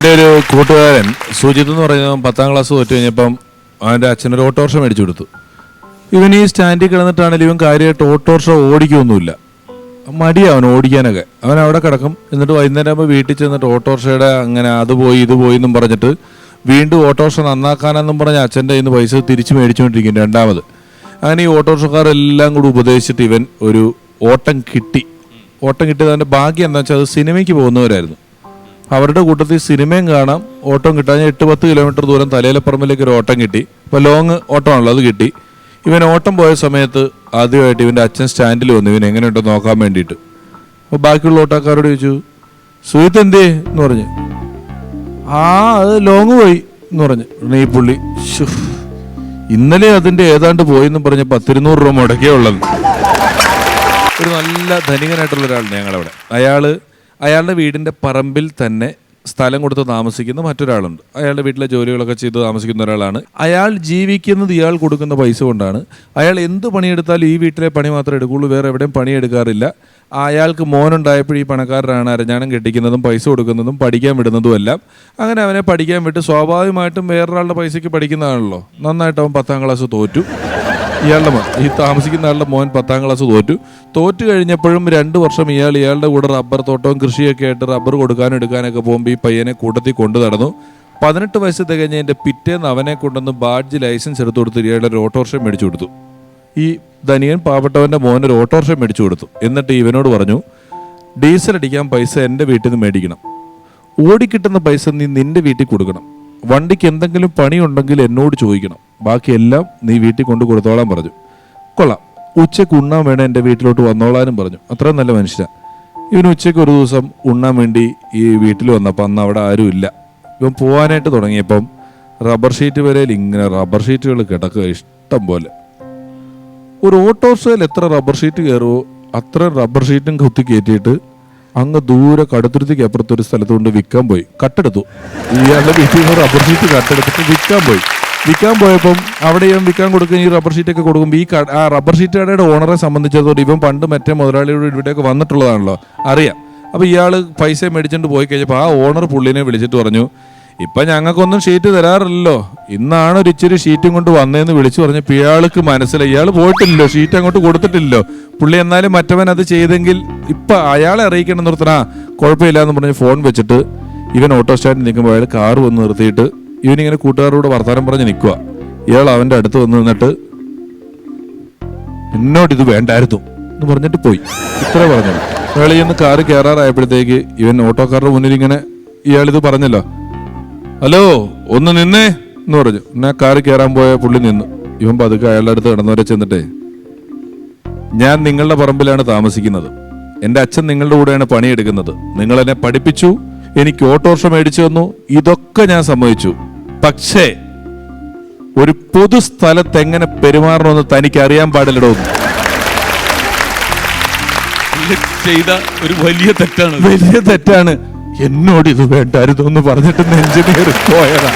എന്റെ ഒരു കൂട്ടുകാരൻ സുജിത് എന്ന് പറയുന്ന പത്താം ക്ലാസ് തോറ്റു കഴിഞ്ഞപ്പം അവന്റെ അച്ഛനൊരു ഓട്ടോറിക്ഷ മേടിച്ചു കൊടുത്തു. ഇവൻ ഈ സ്റ്റാൻഡിൽ കിടന്നിട്ടാണെങ്കിലും ഇവൻ കാര്യമായിട്ട് ഓട്ടോറിക്ഷ ഓടിക്കൊന്നുമില്ല. മടിയാവൻ ഓടിക്കാനൊക്കെ. അവൻ അവിടെ കിടക്കും. എന്നിട്ട് വൈകുന്നേരം ആകുമ്പോൾ വീട്ടിൽ ചെന്നിട്ട് ഓട്ടോറിക്ഷയുടെ അങ്ങനെ അത് പോയി ഇത് പോയി എന്നും പറഞ്ഞിട്ട് വീണ്ടും ഓട്ടോറിക്ഷ നന്നാക്കാനെന്നും പറഞ്ഞ് അച്ഛന്റെ കയ്യിൽ നിന്ന് പൈസ തിരിച്ച് മേടിച്ചുകൊണ്ടിരിക്കും രണ്ടാമത്. അങ്ങനെ ഈ ഓട്ടോറിക്ഷക്കാരെല്ലാം കൂടി ഉപദേശിച്ചിട്ട് ഇവൻ ഒരു ഓട്ടം കിട്ടി. ഓട്ടം കിട്ടിയത് അവന്റെ ഭാഗ്യം എന്താ വെച്ചാൽ അത് സിനിമയ്ക്ക് പോകുന്നവരായിരുന്നു. അവരുടെ കൂട്ടത്തിൽ സിനിമയും കാണാം. ഓട്ടം കിട്ടാൻ എട്ട് പത്ത് കിലോമീറ്റർ ദൂരം തലയിലപ്പുറമിലേക്ക് ഒരു ഓട്ടം കിട്ടി. ഇപ്പോൾ ലോങ് ഓട്ടമാണല്ലോ അത് കിട്ടി. ഇവൻ ഓട്ടം പോയ സമയത്ത് ആദ്യമായിട്ട് ഇവന്റെ അച്ഛൻ സ്റ്റാൻഡിൽ വന്നു. ഇവൻ എങ്ങനെയുണ്ടോ നോക്കാൻ വേണ്ടിയിട്ട്. അപ്പോൾ ബാക്കിയുള്ള ഓട്ടക്കാരോട് ചോദിച്ചു സുഹൃത്ത് എന്തേ എന്ന് പറഞ്ഞ്. ആ അത് ലോങ് പോയി എന്ന് പറഞ്ഞ്. ഈ പുള്ളി "ശ്ശോ, ഇന്നലെ അതിന്റെ ഏതാണ്ട് പോയി എന്ന് പറഞ്ഞ് പത്തിരുന്നൂറ് രൂപ മുടക്കേ ഉള്ളത്. ഒരു നല്ല ധനികനായിട്ടുള്ള ഒരാളുണ്ട് ഞങ്ങളവിടെ. അയാൾ അയാളുടെ വീടിന്റെ പറമ്പിൽ തന്നെ സ്ഥലം കൊടുത്ത് താമസിക്കുന്ന മറ്റൊരാളുണ്ട്. അയാളുടെ വീട്ടിലെ ജോലികളൊക്കെ ചെയ്ത് താമസിക്കുന്ന ഒരാളാണ്. അയാൾ ജീവിക്കുന്നത് ഇയാൾ കൊടുക്കുന്ന പൈസ കൊണ്ടാണ്. അയാൾ എന്ത് പണിയെടുത്താലും ഈ വീട്ടിലെ പണി മാത്രമേ എടുക്കുള്ളൂ വേറെ എവിടെയും പണിയെടുക്കാറില്ല അയാൾക്ക് മോനുണ്ടായപ്പോൾ ഈ പണക്കാരനാണ് അരഞ്ഞാണം കെട്ടിക്കുന്നതും പൈസ കൊടുക്കുന്നതും പഠിക്കാൻ വിടുന്നതും എല്ലാം. അങ്ങനെ അവനെ പഠിക്കാൻ വിട്ട് സ്വാഭാവികമായിട്ടും വേറൊരാളുടെ പൈസയ്ക്ക് പഠിക്കുന്നതാണല്ലോ. നന്നായിട്ട് അവൻ പത്താം ക്ലാസ് തോറ്റു. ഇയാളുടെ ഈ താമസിക്കുന്ന ആളുടെ മോൻ പത്താം ക്ലാസ് തോറ്റു. തോറ്റു കഴിഞ്ഞപ്പോഴും രണ്ട് വർഷം ഇയാൾ ഇയാളുടെ കൂടെ റബ്ബർ തോട്ടവും കൃഷിയൊക്കെ ആയിട്ട് റബ്ബർ കൊടുക്കാനും എടുക്കാനൊക്കെ പോകുമ്പോൾ ഈ പയ്യനെ കൂട്ടത്തിൽ കൊണ്ടു നടന്നു. പതിനെട്ട് വയസ്സ് തികഞ്ഞതിന്റെ പിറ്റേന്ന് അവനെ കൊണ്ടുവന്ന് ബാഡ്ജ് ലൈസൻസ് എടുത്തു കൊടുത്ത് ഇയാളുടെ ഒരു ഓട്ടോറിക്ഷ മേടിച്ചു കൊടുത്തു. ഈ ധനിയൻ പാവപ്പെട്ടവന്റെ മോൻ ഒരു ഓട്ടോറിക്ഷ മേടിച്ചു കൊടുത്തു. എന്നിട്ട് ഇവനോട് പറഞ്ഞു ഡീസൽ അടിക്കാൻ പൈസ എന്റെ വീട്ടിൽ നിന്ന് മേടിക്കണം. ഓടിക്കിട്ടുന്ന പൈസ നീ നിന്റെ വീട്ടിൽ കൊടുക്കണം. വണ്ടിക്ക് എന്തെങ്കിലും പണിയുണ്ടെങ്കിൽ എന്നോട് ചോദിക്കണം. ബാക്കിയെല്ലാം നീ വീട്ടിൽ കൊണ്ട് കൊടുത്തോളാൻ പറഞ്ഞു. കൊള്ളാം. ഉച്ചയ്ക്ക് ഉണ്ണാൻ വേണേ എന്റെ വീട്ടിലോട്ട് വന്നോളാനും പറഞ്ഞു. അത്രയും നല്ല മനുഷ്യനാണ് ഇവൻ ഉച്ചയ്ക്ക് ഒരു ദിവസം ഉണ്ണാൻ വേണ്ടി ഈ വീട്ടിൽ വന്നപ്പോൾ അന്ന് അവിടെ ആരുമില്ല ഇവൻ പോകാനായിട്ട് തുടങ്ങിയപ്പം റബ്ബർ ഷീറ്റ് വരെ ഇങ്ങനെ റബ്ബർ ഷീറ്റുകൾ കിടക്കുക ഇഷ്ടം പോലെ. ഒരു ഓട്ടോറിക്ഷയിൽ എത്ര റബ്ബർ ഷീറ്റ് കയറുമോ അത്ര റബ്ബർ ഷീറ്റും കുത്തി കയറ്റിയിട്ട് അങ്ങ് ദൂരെ കടുത്തുരുത്തിക്ക് അപ്പുറത്തൊരു സ്ഥലത്ത് കൊണ്ട് വിൽക്കാൻ പോയി. കട്ടെടുത്തു. ഇയാളുടെ വീട്ടിൽ നിന്ന് റബ്ബർ ഷീറ്റ് കട്ടെടുത്തിട്ട് വിൽക്കാൻ പോയി. വിൽക്കാൻ പോയപ്പം അവിടെ ഇവൻ വിൽക്കാൻ കൊടുക്കുന്ന ഈ റബ്ബർ ഷീറ്റൊക്കെ കൊടുക്കുമ്പോൾ ഈ ആ റബ്ബർ ഷീറ്റ് കടയുടെ ഓണറെ സംബന്ധിച്ചിടത്തോളം ഇവൻ പണ്ട് മറ്റേ മുതലാളിയോട് ഇവിടെയൊക്കെ വന്നിട്ടുള്ളതാണല്ലോ. അറിയാം. അപ്പോൾ ഇയാൾ പൈസ മേടിച്ചുകൊണ്ട് പോയി കഴിഞ്ഞപ്പോൾ ആ ഓണർ പുള്ളിനെ വിളിച്ചിട്ട് പറഞ്ഞു ഇപ്പൊ ഞങ്ങൾക്കൊന്നും ഷീറ്റ് തരാറില്ലല്ലോ. ഇന്നാണ് ഒരു ഇച്ചിരി ഷീറ്റും കൊണ്ട് വന്നതെന്ന് വിളിച്ചു പറഞ്ഞപ്പോൾ ഇയാൾക്ക് മനസ്സിലായി. ഇയാൾ പോയിട്ടില്ലല്ലോ ഷീറ്റ് അങ്ങോട്ട് കൊടുത്തിട്ടില്ലല്ലോ. പുള്ളി എന്നാലും മറ്റവൻ അത് ചെയ്തെങ്കിൽ ഇപ്പൊ അയാളെ അറിയിക്കണം നിർത്തണ. കുഴപ്പമില്ല എന്ന് പറഞ്ഞ് ഫോൺ വെച്ചിട്ട് ഇവൻ ഓട്ടോ സ്റ്റാൻഡിൽ നിൽക്കുമ്പോൾ അയാൾ കാർ വന്ന് നിർത്തിയിട്ട് ഇവനിങ്ങനെ കൂട്ടുകാരോട് വർത്തമാനം പറഞ്ഞ് നിൽക്കുക ഇയാൾ അവന്റെ അടുത്ത് വന്ന് നിന്നിട്ട് എന്നോട് ഇത് വേണ്ടായിരുന്നു എന്ന് പറഞ്ഞിട്ട് പോയി. ഇത്ര പറഞ്ഞു അയാൾ ഇന്ന് കാറ് കയറാറായപ്പോഴത്തേക്ക് ഇവൻ ഓട്ടോക്കാരുടെ മുന്നിൽ ഇങ്ങനെ ഇയാൾ ഇത് പറഞ്ഞല്ലോ. ഹലോ ഒന്ന് നിന്നേ എന്ന് പറഞ്ഞു. എന്നാ കാറ് കയറാൻ പോയ പുള്ളി നിന്നു. ഇവൻ പതുക്കെ അയാളുടെ അടുത്ത് കിടന്നവരെ ചെന്നിട്ടേ ഞാൻ നിങ്ങളുടെ പറമ്പിലാണ് താമസിക്കുന്നത്. എന്റെ അച്ഛൻ നിങ്ങളുടെ കൂടെയാണ് പണിയെടുക്കുന്നത്. നിങ്ങൾ എന്നെ പഠിപ്പിച്ചു എനിക്ക് ഓട്ടോറിക്ഷ മേടിച്ചു തന്നു ഇതൊക്കെ ഞാൻ സമ്മതിച്ചു. പക്ഷേ ഒരു പൊതു സ്ഥലത്ത് എങ്ങനെ പെരുമാറണമെന്ന് തനിക്ക് അറിയാൻ പാടില്ലടോ. ചെയ്ത ഒരു വലിയ തെറ്റാണ്. വലിയ തെറ്റാണ്. എന്നോട് ഇത് വേണ്ടായിരുന്നു എന്ന് പറഞ്ഞിട്ട് നെഞ്ചിനേറി പോയതാ.